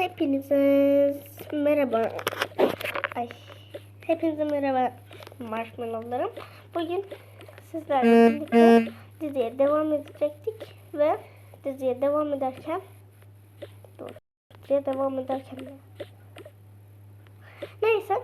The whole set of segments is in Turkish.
Hepinize merhaba. Ay. Hepinize merhaba marshmallowlarım. Bugün sizlerle birlikte diziye devam edecektik ve diziye devam ederken dur. Diziye devam ederken de. Neyse.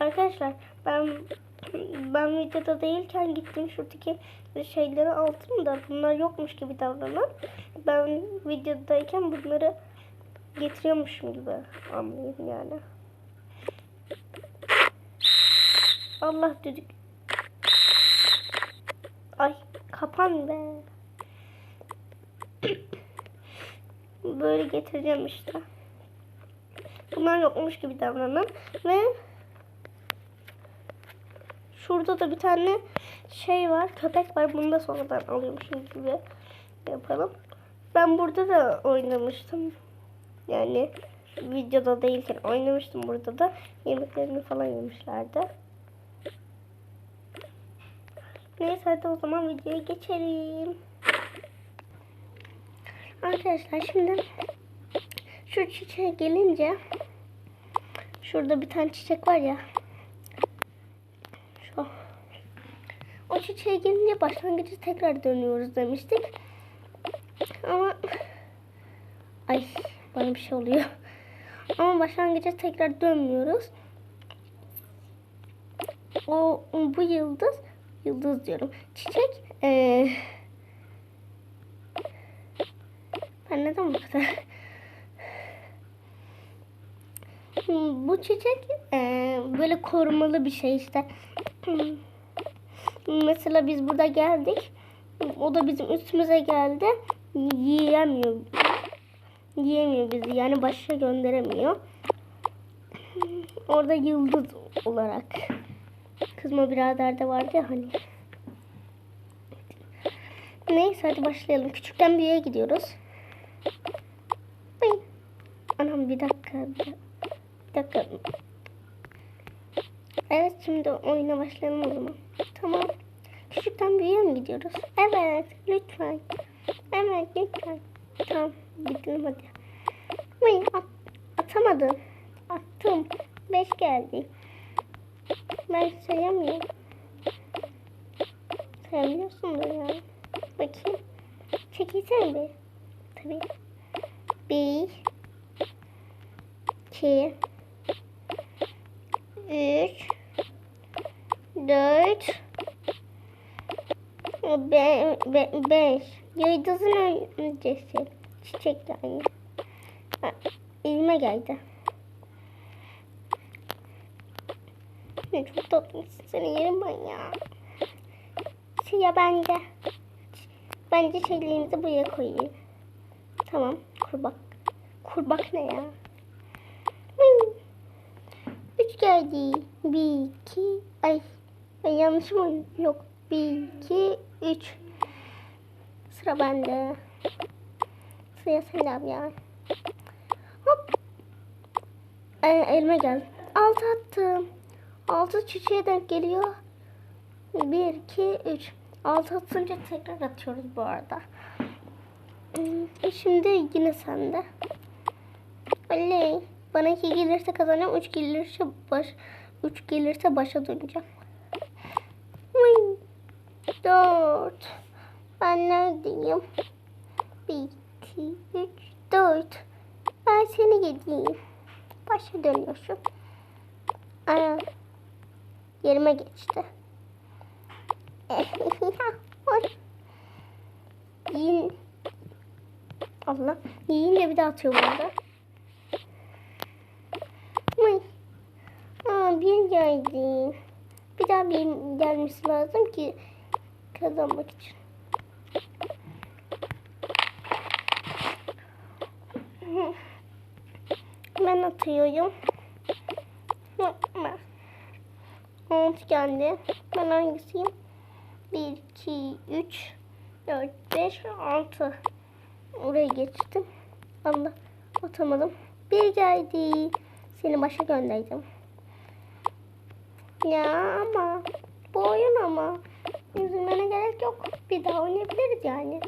Arkadaşlar ben ben videoda değilken gittim şuradaki şeyleri aldım da bunlar yokmuş gibi davranan. Ben videodayken bunları getiriyormuşum gibi anlayayım yani. Allah düdük. Ay kapan be. Böyle getireceğim işte. Bunlar yokmuş gibi davranan ve Şurada da bir tane şey var. Köpek var. Bunu da sonradan alıyormuşum gibi yapalım. Ben burada da oynamıştım. Yani videoda değilken oynamıştım burada da. Yemeklerini falan yemişlerdi. Neyse hadi o zaman videoya geçelim. Arkadaşlar şimdi şu çiçeğe gelince şurada bir tane çiçek var ya şu. O çiçeğe gelince başlangıcı tekrar dönüyoruz demiştik. Ama ay bana bir şey oluyor. Ama başlangıca tekrar dönmüyoruz. O bu yıldız yıldız diyorum. Çiçek ee, ben neden bu kadar bu çiçek ee, böyle korumalı bir şey işte. Mesela biz burada geldik. O da bizim üstümüze geldi. Yiyemiyor. Yiyemiyor bizi. Yani başa gönderemiyor. Orada yıldız olarak. Kızma birader de vardı ya hani. Neyse hadi başlayalım. Küçükten büyüğe gidiyoruz. Ay. Anam bir dakika. Bir dakika. Evet şimdi oyuna başlayalım o zaman. Tamam. Küçükten büyüğe mi gidiyoruz? Evet lütfen. Evet lütfen. Tamam gidelim hadi. Uy, at, atamadım. Attım. Beş geldi. Ben sayamıyorum. Sayamıyorsun da ya. Bakayım. Çekilsene bir. Tabii. Bir. İki. Üç. Dört. Be, be, beş. Yıldızın öncesi. Çiçek yani. Ha, elime geldi. Ne çok tatlısın seni yerim ben ya. Şey ya bence. Bence şeylerimizi buraya koyayım. Tamam. Kurbak. Kurbak ne ya? Üç geldi. Bir, iki, ay. Ben yanlış mı? Yok. Bir, iki, üç. Sıra bende. Sıra abi ya. Hop. Ee, elime geldi. Altı attım. Altı çiçeğe denk geliyor. Bir, iki, üç. Altı atınca tekrar atıyoruz bu arada. Hmm, Şimdi yine sende. Oley. Bana iki gelirse kazanacağım. Üç gelirse baş, üç gelirse başa döneceğim. Dört. Ben neredeyim? Bir, iki, üç, dört. Ben seni yediğim. Başa dönüyorsun. Aa, yerime geçti. Yiyin. Allah. Yiyince bir daha atıyor burada. Aa, bir geldi. Bir daha bir gelmesi lazım ki kazanmak için. Ben atıyorum. Altı geldi. Ben hangisiyim? 1, 2, 3, 4, 5, 6. Oraya geçtim. Allah atamadım. Bir geldi. Seni başa gönderdim. Ya ama bu oyun ama üzülmene gerek yok. Bir daha oynayabiliriz yani.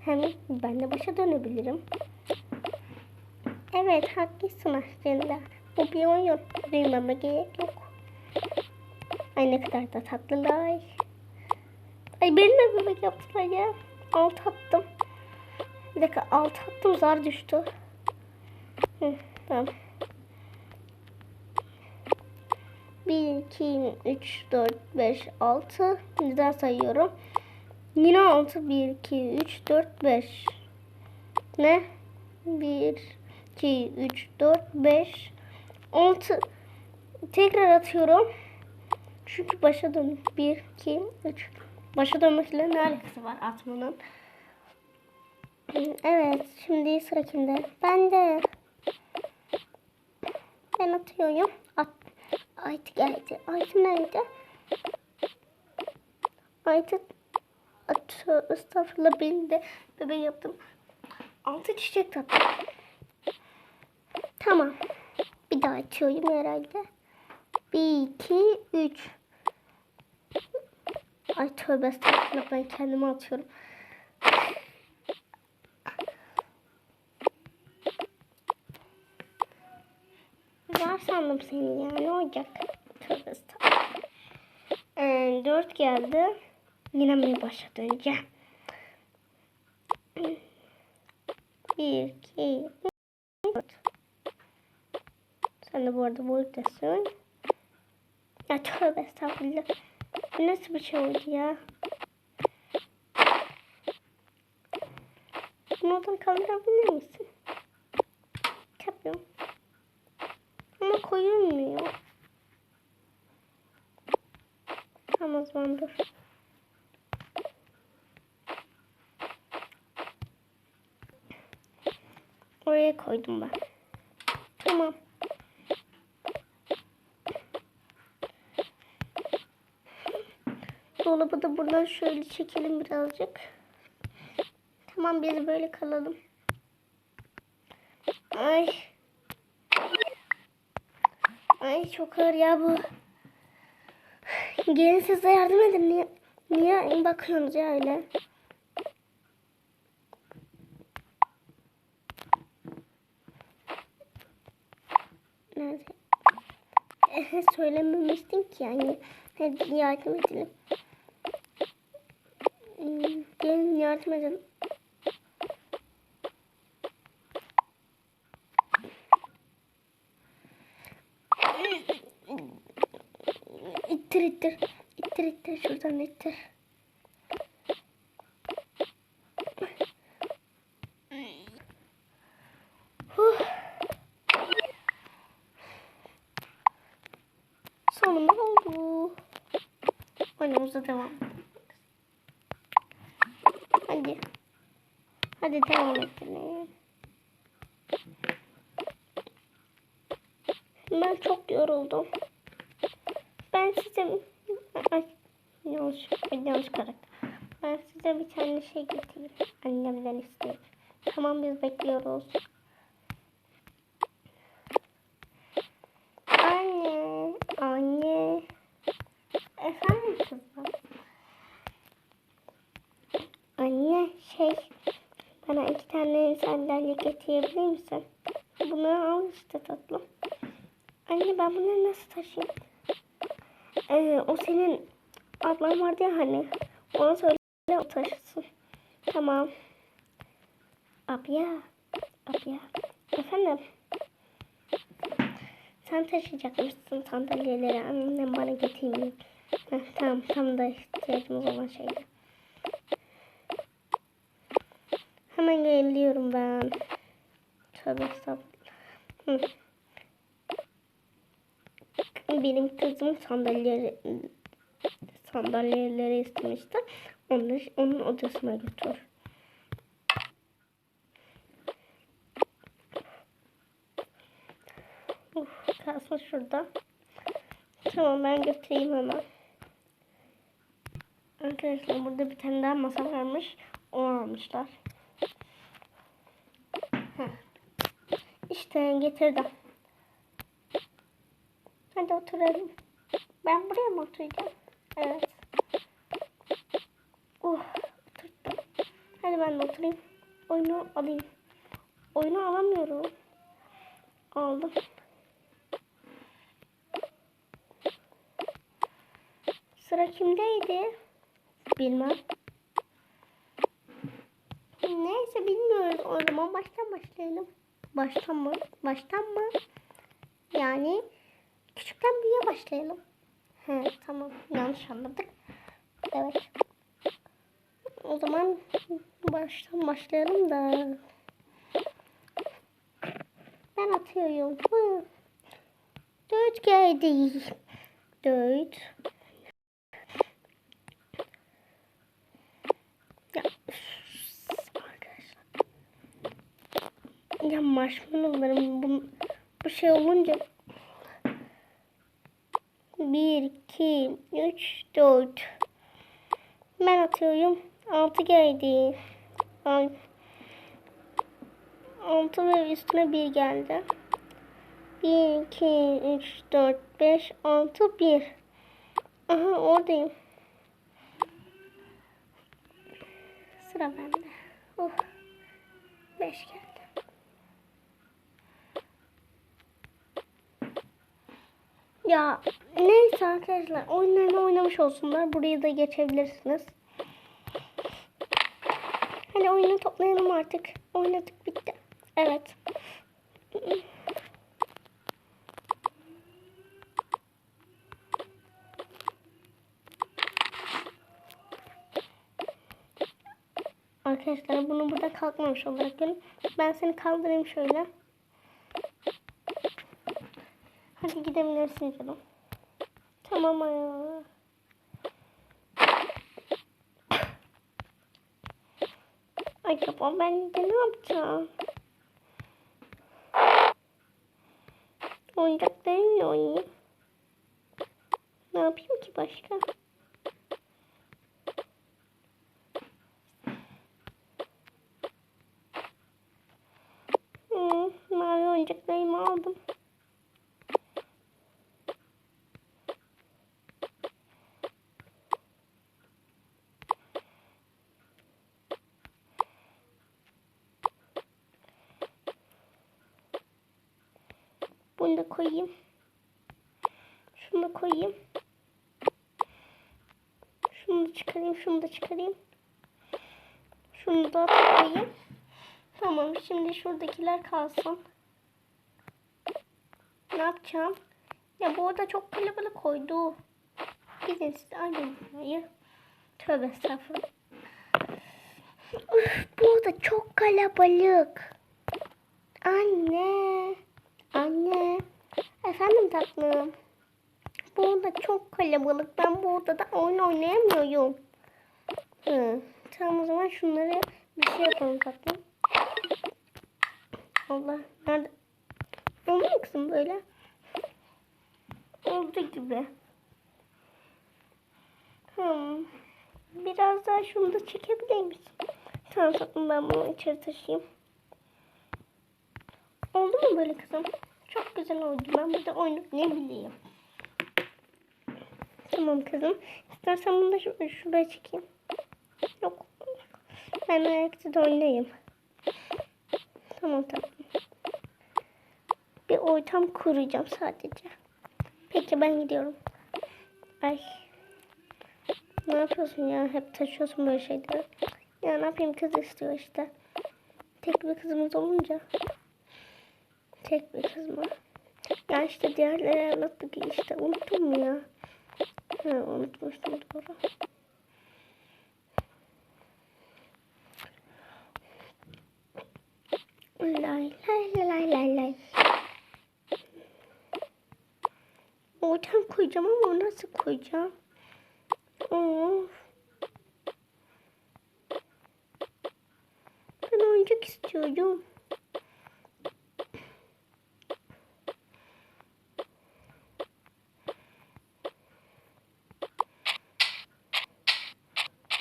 Hem ben de başa dönebilirim. Evet haklısın aslında. Bu bir oyun. Duymama gerek yok. Ay ne kadar da tatlılar. Ay beni de bebek yaptılar ya. Alt attım. Bir dakika alt attım zar düştü. Hı, tamam. 1, 2, 3, 4, 5, 6. Bir daha sayıyorum. Yine 6, 1, 2, 3, 4, 5. Ne? 1, 2, 3, 4, 5, 6. Tekrar atıyorum. Çünkü başa dön. 1, 2, 3. Başa dönmekle ne alakası var atmanın? Evet, şimdi sıra kimde? Ben de. Ben atıyorum. At. Ayt geldi. Ayt nerede? Ayt'ı. Estağfurullah benim de bebe yaptım. Altı çiçek tattım. Tamam. Bir daha açıyorum herhalde. Bir, iki, üç. Ay tövbe estağfurullah ben kendime atıyorum. Var sandım seni ya. Ne olacak? Tövbe estağfurullah. Ee, dört geldi. Yine mi başa döneceğim? Bir, iki, üç, dört. Sen de bu arada buradasın. Ya tövbe estağfurullah. Bu nasıl bir şey oldu ya? Bunu oradan kaldırabilir misin? Tabii. Koyulmuyor. Tamam o zaman dur. Oraya koydum ben. Tamam. Dolabı da buradan şöyle çekelim birazcık. Tamam biz böyle kalalım. Ay. Ay çok ağır ya bu. Gelin size yardım edin. Niye, niye bakıyorsunuz ya öyle? Nerede? Söylememiştin ki yani. Hadi yardım edelim. Hmm, Gelin yardım edelim. İttir ittir. İttir şuradan ittir. Huh. Sonunda oldu. Oyunumuza devam. Hadi. Hadi devam edelim. Ben çok yoruldum. Ben size... Yanlış karakter. Ben size bir tane şey getireyim. Annemden isteyip. Tamam biz bekliyoruz. Anne, anne. Efendim kızım. Anne şey bana iki tane sandalye getirebilir misin? Bunu al işte tatlım. Anne ben bunu nasıl taşıyayım? Ee, o senin ablan vardı ya hani. Ona söyle o taşısın. Tamam. Abya. Abya. Efendim. Sen taşıyacakmışsın sandalyeleri. Annem bana getireyim. Heh, tamam tam da ihtiyacımız olan şeydi. Hemen geliyorum ben. Tövbe estağfurullah. Benim kızım sandalyeleri sandalyeleri istemişti. Onu, onun odasına götür. Uf, kalsın şurada. Tamam ben götüreyim hemen. Arkadaşlar burada bir tane daha masa varmış. Onu almışlar. İşte getirdim. Hadi oturalım. Ben buraya mı oturacağım? Evet. Uh, oturdum. Hadi ben de oturayım. Oyunu alayım. Oyunu alamıyorum. Aldım. Sıra kimdeydi? Bilmem. Neyse bilmiyoruz. O zaman baştan başlayalım. Baştan mı? Baştan mı? Yani küçükten büyüğe başlayalım. He tamam. Yanlış anladık. Evet. O zaman baştan başlayalım da. Ben atıyorum. Dört geldi. Dört. Ya arkadaşlar. Ya marshmallowlarım bu, bu şey olunca bir, iki, üç, dört. Ben atıyorum. Altı geldi. Ay. Altı ve üstüne bir geldi. Bir, iki, üç, dört, beş, altı, bir. Aha oradayım. Sıra bende. Oh. Beş geldi. Ya neyse arkadaşlar oyunlarını oynamış olsunlar. Buraya da geçebilirsiniz. Hadi oyunu toplayalım artık. Oynadık bitti. Evet. Arkadaşlar bunu burada kalkmamış olarak görün. Ben seni kaldırayım şöyle. Hadi gidebilirsin canım. Tamam ayağı. Acaba ben de ne yapacağım? Oyuncaklarımla oynayayım. Ne yapayım ki başka? Hmm, mavi oyuncaklarımı aldım. Bunu da koyayım. Şunu da koyayım. Şunu çıkarayım, şunu da çıkarayım. Şunu da koyayım. Tamam, şimdi şuradakiler kalsın. Ne yapacağım? Ya bu arada çok kalabalık koydu. Gidin siz alın burayı. Tövbe estağfurullah. Üf, bu da çok kalabalık. Anne. Anne. Efendim tatlım. Burada çok kalabalık. Ben burada da oyun oynayamıyorum. Hı. Tamam o zaman şunları bir şey yapalım tatlım. Allah. Nerede? Mu kızım böyle? Oldu gibi. Hmm. Biraz daha şunu da çekebilir misin? Tamam tatlım ben bunu içeri taşıyayım. Oldu mu böyle kızım? Çok güzel oldu. Ben burada oynamak ne bileyim. Tamam kızım. İstersen bunu da şu- şuraya çekeyim. Yok. Ben ayakta da oynayayım. Tamam tatlım. Bir ortam kuracağım sadece. Peki ben gidiyorum. Ay. Ne yapıyorsun ya? Hep taşıyorsun böyle şeyleri. Ya ne yapayım kız istiyor işte. Tek bir kızımız olunca. Tek bir kız mı? Ya işte diğerleri evlatlık işte unuttum ya? Ha, unutmuştum doğru. Lay lay lay lay lay. Ortam koyacağım ama nasıl koyacağım? Of. Ben oyuncak istiyorum.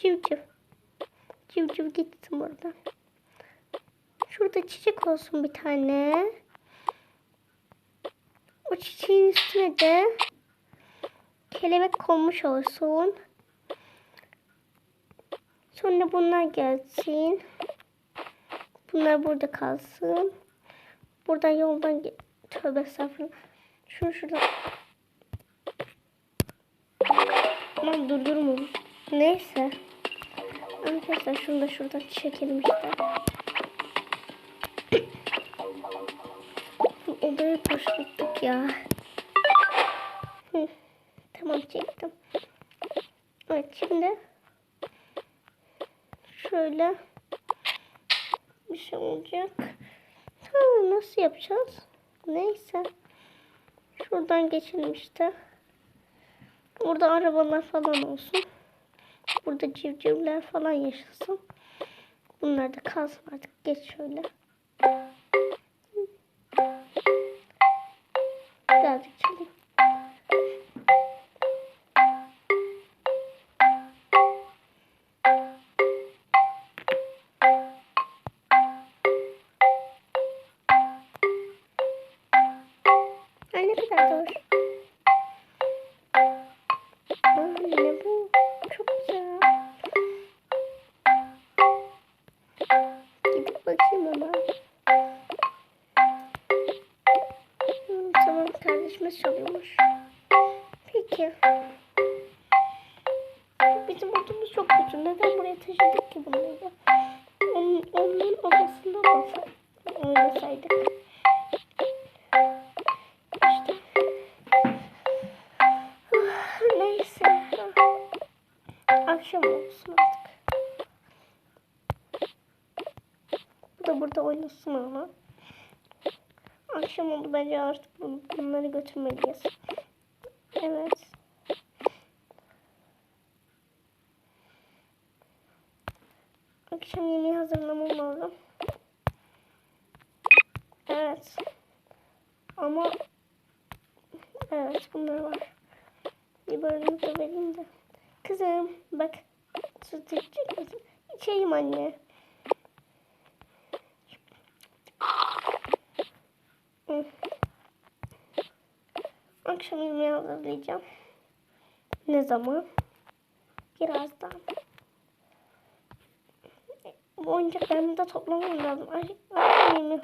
Civciv. Civciv gitsin buradan. Şurada çiçek olsun bir tane. O çiçeğin üstüne de kelebek konmuş olsun. Sonra bunlar gelsin. Bunlar burada kalsın. Buradan yoldan tövbe estağfurullah. Şunu şuradan. Aman durdurma. Neyse. Arkadaşlar şunu da şuradan çekelim işte. Odayı boşluktuk ya. Tamam çektim. Evet şimdi şöyle bir şey olacak. Tamam nasıl yapacağız? Neyse. Şuradan geçelim işte. Burada arabalar falan olsun. Burada civcivler falan yaşasın. Bunlar da kalsın artık. Geç şöyle. Birazcık çalayım. Ay ne kadar doğru. Akşam olsun artık. Bu da burada oynasın ama. Akşam oldu bence artık bun- bunları götürmeliyiz. Evet. Akşam yemeği hazırlamam lazım. Evet. Ama evet bunlar var. Bir bölümü de vereyim de. Kızım bak süt içecek misin? İçeyim anne. Akşam yemeği hazırlayacağım. Ne zaman? Birazdan. Bu oyuncaklarımı da toplamam lazım. Akşam yemeği.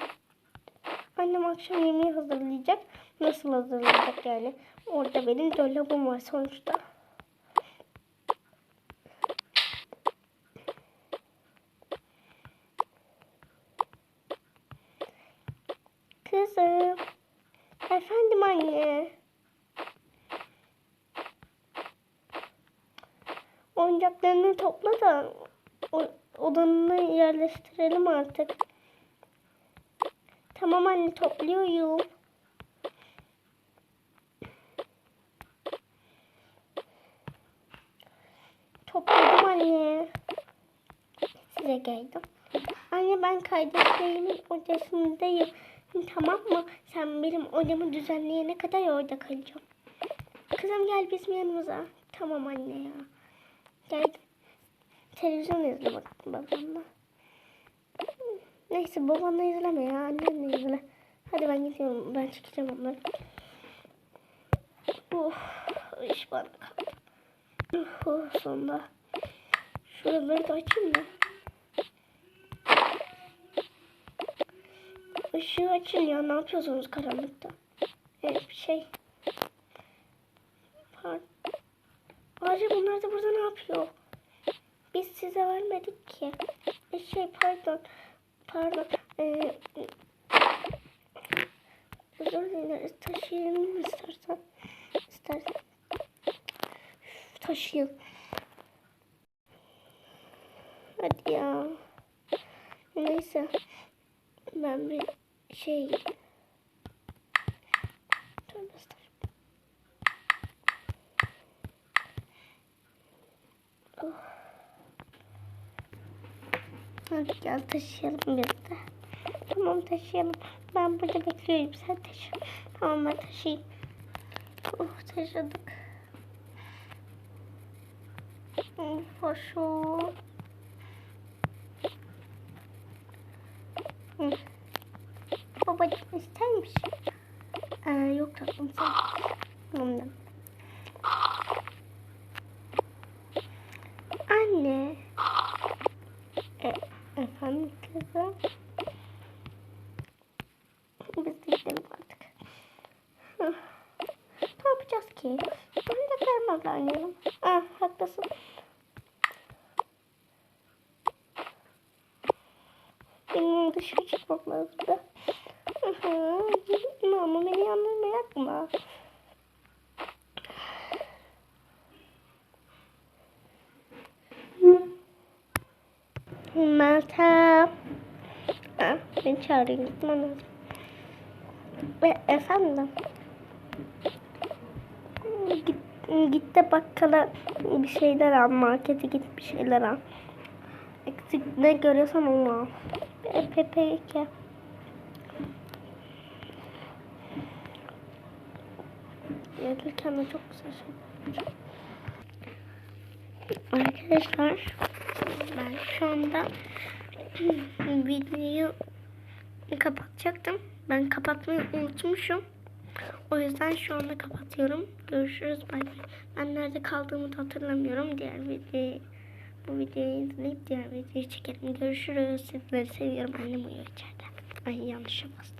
Annem akşam yemeği hazırlayacak. Nasıl hazırlayacak yani? Orada benim dolabım var sonuçta. Kızım. Efendim anne. Oyuncaklarını topla da o- odanına yerleştirelim artık. Tamam anne topluyorum. Topladım anne. Size geldim. Anne ben kardeşlerimin odasındayım. Tamam mı? Sen benim odamı düzenleyene kadar orada kalacağım. Kızım gel bizim yanımıza. Tamam anne ya. Gel. Televizyon izle bak babamla. Neyse babanla izleme ya. Annenle izle. Hadi ben gidiyorum. Ben çekeceğim onları. Uf, iş bana kaldı. Uf, sonunda. Şuraları da açayım da. Işığı açın ya. Ne yapıyorsunuz karanlıkta? Evet bir şey. Pardon. Ayrıca bunlar da burada ne yapıyor? Biz size vermedik ki. E şey pardon. Pardon. Ee, özür dileriz. Taşıyalım mı istersen? İstersen. Taşıyın. Hadi ya. Neyse. Ben bir şey... Tövbe estağfurullah. Oh. Hadi gel taşıyalım biz de. Tamam taşıyalım. Ben burada bekliyorum. Sen taşı. Tamam ben taşıyayım. Oh taşıdık. Hı. Babacığım ister misin? Ee, yok tatlım sen. Ondan. Anne. burası. Biz de gidelim artık. Hı. Ne yapacağız ki? Ben de kaymakla oynayalım. Ah haklısın. Benim dışarı çıkmak lazım da. Hı hı. Ama beni yalnız bırakma. Meltem. Ha, beni çağırıyor. Gitmem lazım. E, efendim. Git, git de bakkala bir şeyler al. Markete git bir şeyler al. Eksik ne görüyorsan onu al. E, pe, peki. Gelirken de çok güzel şeyler. Arkadaşlar ben şu anda videoyu kapatacaktım. Ben kapatmayı unutmuşum. O yüzden şu anda kapatıyorum. Görüşürüz. Bay. Ben nerede kaldığımı da hatırlamıyorum. Diğer videoyu bu videoyu izleyip diğer videoyu çekelim. Görüşürüz. Sizleri seviyorum. Annem uyuyor içeride. Ay yanlışa bastım.